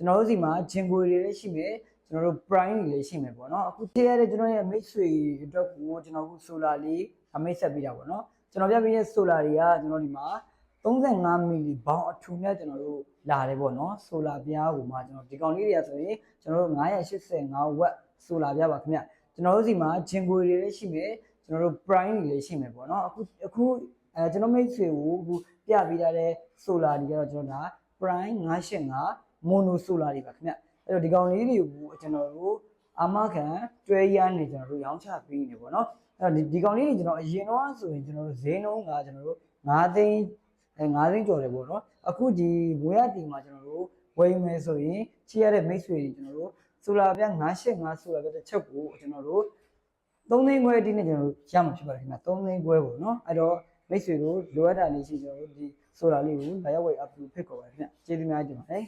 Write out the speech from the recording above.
ကျွန်တော်တို့စီမှာဂျင်ကိုတွေလည်းရှိမယ်ကျွန်တော်တို့ prime တွေလည်းရှိမယ်ပေါ့နော်အခုထည့်ရတဲ့ကျွန်တော်ရဲ့မိတ်ဆွေအတွက်ကိုကျွန်တော်အခု solar လေးအမိတ်ဆက်ပေးတာပေါ့နော်ကျွန်တော်ပြပေးတဲ့ solar တွေကကျွန်တော်ဒီမှာ35မီလီဘောင်းအထူနဲ့ကျွန်တော်တို့လာတယ်ပေါ့နော် solar ပြားကိုမှကျွန်တော်ဒီကောင်လေးတွေကဆိုရင်ကျွန်တော်တို့985 watt solar ပြားပါခင်ဗျကျွန်တော်တို့စီမှာဂျင်ကိုတွေလည်းရှိမယ်ကျွန်တော်တို့ prime တွေလည်းရှိမယ်ပေါ့နော်အခုအခုအဲကျွန်တော်မိတ်ဆွေကိုအခုပြပေးထားတဲ့ solar တွေကတော့ကျွန်တော်ဒါ prime 985 mono solar တွေပါခင်ဗျအဲ့တော့ဒီကောင်လေးတွေကိုကျွန်တော်တို့အာမခံတွဲရနေကျွန်တော်တို့ရောင်းချပေးနေပေါ့နော်အဲ့တော့ဒီဒီကောင်လေးတွေကျွန်တော်အရင်တော့ဆိုရင်ကျွန်တော်တို့ဈေးနှုန်းကကျွန်တော်တို့9သိန်းအဲ9သိန်းကျော်တယ်ပေါ့နော်အခုဒီငွေရတီမှာကျွန်တော်တို့ဝယ်မယ်ဆိုရင်ချီရတဲ့မိတ်ဆွေတွေကျွန်တော်တို့ဆိုလာပြ985ဆိုလာပြတစ်ချက်ကိုကျွန်တော်တို့3သိန်းခွဲအတိနဲ့ကျွန်တော်တို့ရမှာဖြစ်ပါတယ်ခင်ဗျ3သိန်းခွဲပေါ့နော်အဲ့တော့မိတ်ဆွေတို့လိုအပ်တာလေးရှိကျွန်တော်တို့ဒီဆိုလာလေးကိုလာရောက်ဝယ်အပ်ပြီးဖိတ်ခေါ်ပါတယ်ခင်ဗျကျေးဇူးများတင်ပါတယ်